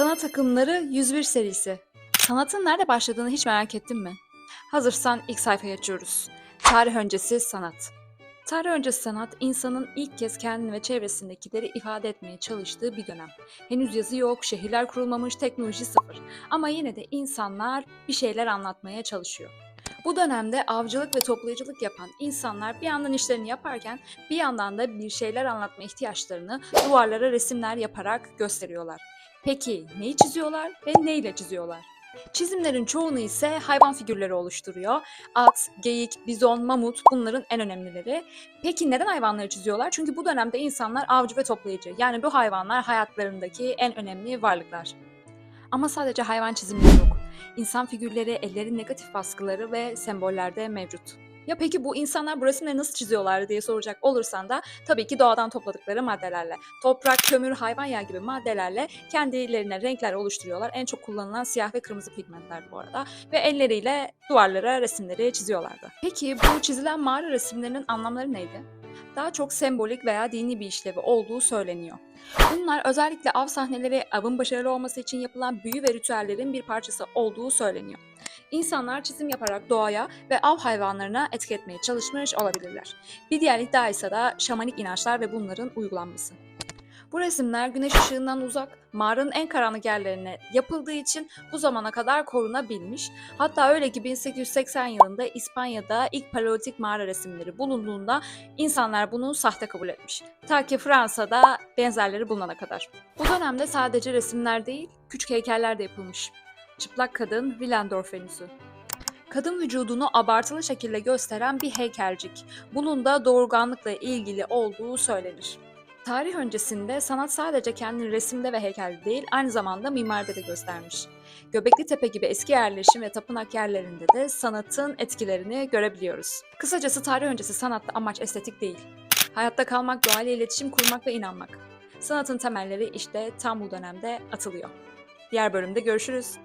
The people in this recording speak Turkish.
Sanat akımları 101 serisi. Sanatın nerede başladığını hiç merak ettin mi? Hazırsan ilk sayfayı açıyoruz. Tarih öncesi sanat. Tarih öncesi sanat, insanın ilk kez kendini ve çevresindekileri ifade etmeye çalıştığı bir dönem. Henüz yazı yok, şehirler kurulmamış, teknoloji sıfır. Ama yine de insanlar bir şeyler anlatmaya çalışıyor. Bu dönemde avcılık ve toplayıcılık yapan insanlar bir yandan işlerini yaparken bir yandan da bir şeyler anlatma ihtiyaçlarını duvarlara resimler yaparak gösteriyorlar. Peki neyi çiziyorlar ve neyle çiziyorlar? Çizimlerin çoğunu ise hayvan figürleri oluşturuyor. At, geyik, bizon, mamut bunların en önemlileri. Peki neden hayvanları çiziyorlar? Çünkü bu dönemde insanlar avcı ve toplayıcı. Yani bu hayvanlar hayatlarındaki en önemli varlıklar. Ama sadece hayvan çizimleri yok. İnsan figürleri, ellerin negatif baskıları ve sembollerde mevcut. Ya peki bu insanlar bu resimleri nasıl çiziyorlar diye soracak olursan da tabii ki doğadan topladıkları maddelerle. Toprak, kömür, hayvan yağı gibi maddelerle kendilerine renkler oluşturuyorlar. En çok kullanılan siyah ve kırmızı pigmentler bu arada. Ve elleriyle duvarlara resimleri çiziyorlardı. Peki bu çizilen mağara resimlerinin anlamları neydi? Daha çok sembolik veya dini bir işlevi olduğu söyleniyor. Bunlar özellikle av sahneleri, avın başarılı olması için yapılan büyü ve ritüellerin bir parçası olduğu söyleniyor. İnsanlar çizim yaparak doğaya ve av hayvanlarına etki etmeye çalışmış olabilirler. Bir diğer iddia ise de şamanik inançlar ve bunların uygulanması. Bu resimler güneş ışığından uzak, mağaranın en karanlık yerlerine yapıldığı için bu zamana kadar korunabilmiş. Hatta öyle ki 1880 yılında İspanya'da ilk paleolitik mağara resimleri bulunduğunda insanlar bunu sahte kabul etmiş. Ta ki Fransa'da benzerleri bulunana kadar. Bu dönemde sadece resimler değil, küçük heykeller de yapılmış. Çıplak kadın Willendorf. Kadın vücudunu abartılı şekilde gösteren bir heykelcik. Bunun da doğurganlıkla ilgili olduğu söylenir. Tarih öncesinde sanat sadece kendini resimde ve heykelde değil, aynı zamanda mimaride de göstermiş. Göbekli Tepe gibi eski yerleşim ve tapınak yerlerinde de sanatın etkilerini görebiliyoruz. Kısacası tarih öncesi sanatta amaç estetik değil. Hayatta kalmak, doğayla iletişim kurmak ve inanmak. Sanatın temelleri işte tam bu dönemde atılıyor. Diğer bölümde görüşürüz.